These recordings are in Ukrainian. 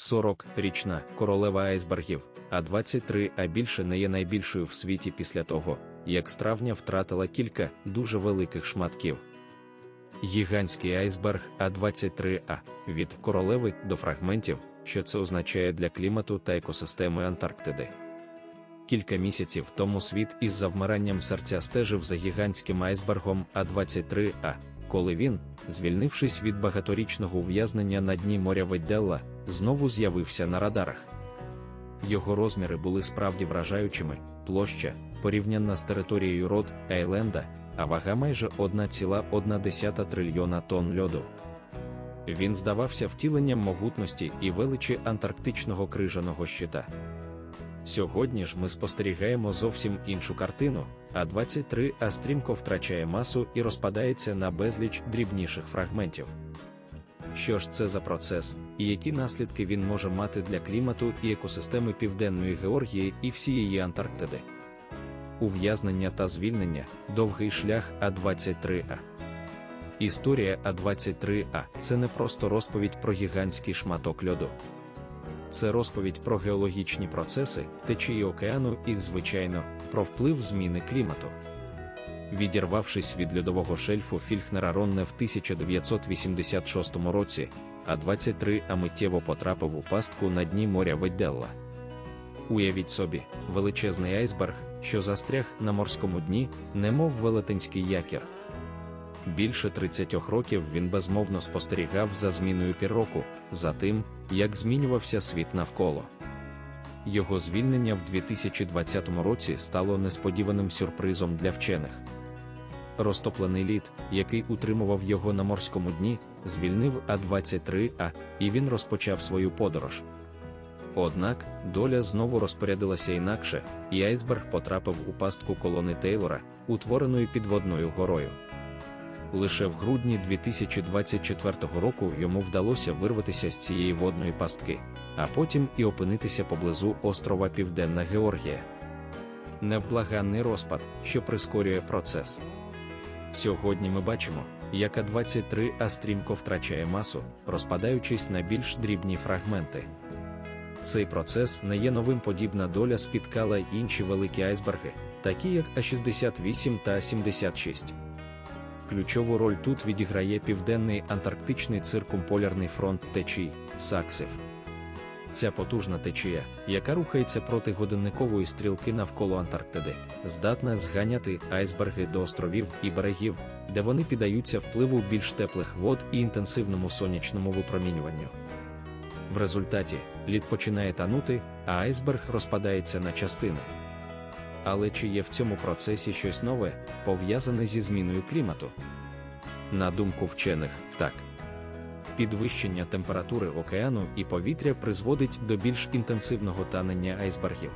40-річна королева айсбергів, а 23 а більше не є найбільшою в світі після того, як з травня втратила кілька дуже великих шматків. Гігантський айсберг А23А від королеви до фрагментів, що це означає для клімату та екосистеми Антарктиди. Кілька місяців тому світ із завмиранням серця стежив за гігантським айсбергом А23А, коли він, звільнившись від багаторічного ув'язнення на дні моря Ведделла, знову з'явився на радарах. Його розміри були справді вражаючими, площа, порівняна з територією Род Айленда, а вага майже 1,1 трильйона тонн льоду. Він здавався втіленням могутності і величі антарктичного крижаного щита. Сьогодні ж ми спостерігаємо зовсім іншу картину, а 23 а стрімко втрачає масу і розпадається на безліч дрібніших фрагментів. Що ж це за процес, і які наслідки він може мати для клімату і екосистеми Південної Георгії і всієї Антарктиди? Ув'язнення та звільнення довгий шлях А23А. Історія А23А це не просто розповідь про гігантський шматок льоду. Це розповідь про геологічні процеси, течії океану і, звичайно, про вплив зміни клімату. Відірвавшись від льодового шельфу Фільхнера Ронне в 1986 році, А-23 а миттєво потрапив у пастку на дні моря Ведделла. Уявіть собі, величезний айсберг, що застряг на морському дні, немов велетенський якір. Більше 30 років він безмовно спостерігав за зміною півроку, за тим, як змінювався світ навколо. Його звільнення в 2020 році стало несподіваним сюрпризом для вчених. Розтоплений лід, який утримував його на морському дні, звільнив А-23А, і він розпочав свою подорож. Однак доля знову розпорядилася інакше, і айсберг потрапив у пастку колони Тейлора, утвореної підводною горою. Лише в грудні 2024 року йому вдалося вирватися з цієї водної пастки, а потім і опинитися поблизу острова Південна Георгія. Невблаганний розпад, що прискорює процес. Сьогодні ми бачимо, як А23 а стрімко втрачає масу, розпадаючись на більш дрібні фрагменти. Цей процес не є новим подібна доля спіткала інші великі айсберги, такі як А68 та А76. Ключову роль тут відіграє південний антарктичний циркумполярний фронт течій Саксив. Ця потужна течія, яка рухається проти годинникової стрілки навколо Антарктиди, здатна зганяти айсберги до островів і берегів, де вони піддаються впливу більш теплих вод і інтенсивному сонячному випромінюванню. В результаті лід починає танути, а айсберг розпадається на частини. Але чи є в цьому процесі щось нове, пов'язане зі зміною клімату? На думку вчених, так. Підвищення температури океану і повітря призводить до більш інтенсивного танення айсбергів.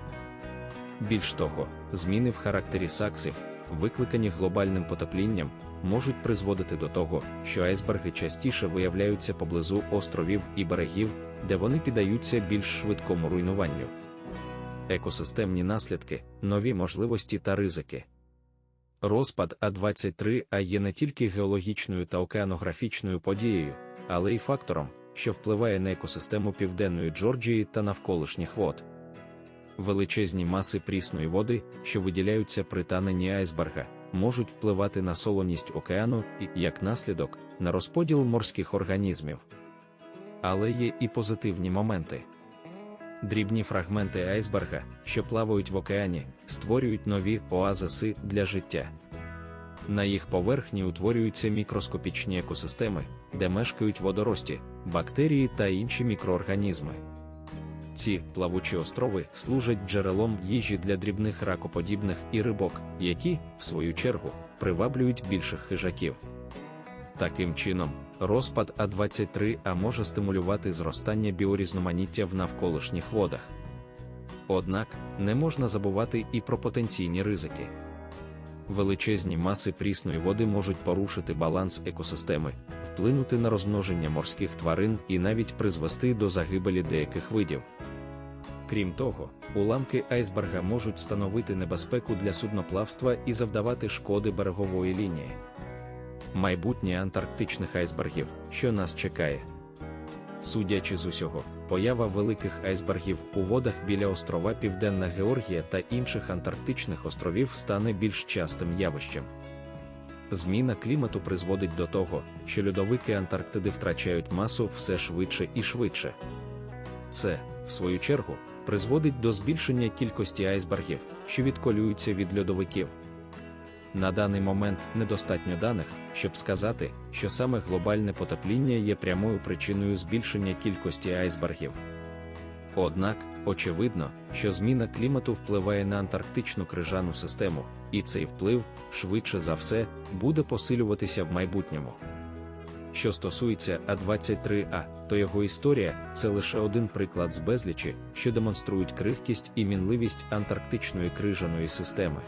Більш того, зміни в характері саксів, викликані глобальним потеплінням, можуть призводити до того, що айсберги частіше виявляються поблизу островів і берегів, де вони піддаються більш швидкому руйнуванню. Екосистемні наслідки, нові можливості та ризики. Розпад А23А є не тільки геологічною та океанографічною подією, але й фактором, що впливає на екосистему Південної Джорджії та навколишніх вод. Величезні маси прісної води, що виділяються при таненні айсберга, можуть впливати на солоність океану і, як наслідок, на розподіл морських організмів. Але є і позитивні моменти. Дрібні фрагменти айсберга, що плавають в океані, створюють нові оазиси для життя. На їх поверхні утворюються мікроскопічні екосистеми, де мешкають водорості, бактерії та інші мікроорганізми. Ці плавучі острови служать джерелом їжі для дрібних ракоподібних і рибок, які, в свою чергу, приваблюють більших хижаків. Таким чином, розпад А23А може стимулювати зростання біорізноманіття в навколишніх водах. Однак не можна забувати і про потенційні ризики. Величезні маси прісної води можуть порушити баланс екосистеми, вплинути на розмноження морських тварин і навіть призвести до загибелі деяких видів. Крім того, уламки айсберга можуть становити небезпеку для судноплавства і завдавати шкоди берегової лінії. Майбутнє антарктичних айсбергів, що нас чекає. Судячи з усього, поява великих айсбергів у водах біля острова Південна Георгія та інших антарктичних островів стане більш частим явищем. Зміна клімату призводить до того, що льодовики Антарктиди втрачають масу все швидше і швидше. Це, в свою чергу, призводить до збільшення кількості айсбергів, що відколюються від льодовиків. На даний момент недостатньо даних, щоб сказати, що саме глобальне потепління є прямою причиною збільшення кількості айсбергів. Однак, очевидно, що зміна клімату впливає на антарктичну крижану систему, і цей вплив, швидше за все, буде посилюватися в майбутньому. Що стосується А23А, то його історія це лише один приклад з безлічі, що демонструють крихкість і мінливість антарктичної крижаної системи.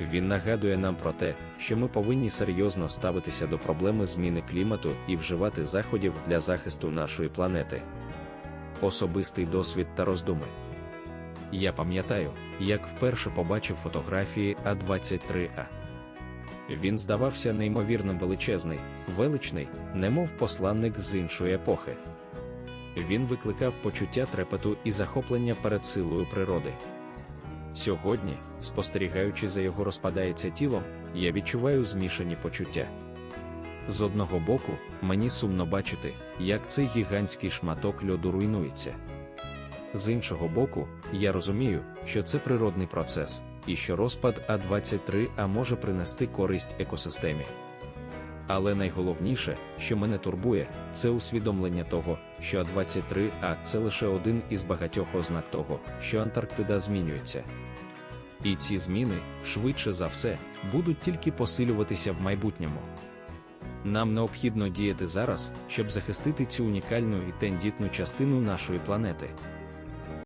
Він нагадує нам про те, що ми повинні серйозно ставитися до проблеми зміни клімату і вживати заходів для захисту нашої планети. Особистий досвід та роздуми. Я пам'ятаю, як вперше побачив фотографії А23А. Він здавався неймовірно величезний, величний, немов посланник з іншої епохи. Він викликав почуття трепету і захоплення перед силою природи. Сьогодні, спостерігаючи за його розпадається тілом, я відчуваю змішані почуття. З одного боку, мені сумно бачити, як цей гігантський шматок льоду руйнується. З іншого боку, я розумію, що це природний процес, і що розпад А23А може принести користь екосистемі. Але найголовніше, що мене турбує, це усвідомлення того, що А23А це лише один із багатьох ознак того, що Антарктида змінюється. І ці зміни, швидше за все, будуть тільки посилюватися в майбутньому. Нам необхідно діяти зараз, щоб захистити цю унікальну і тендітну частину нашої планети.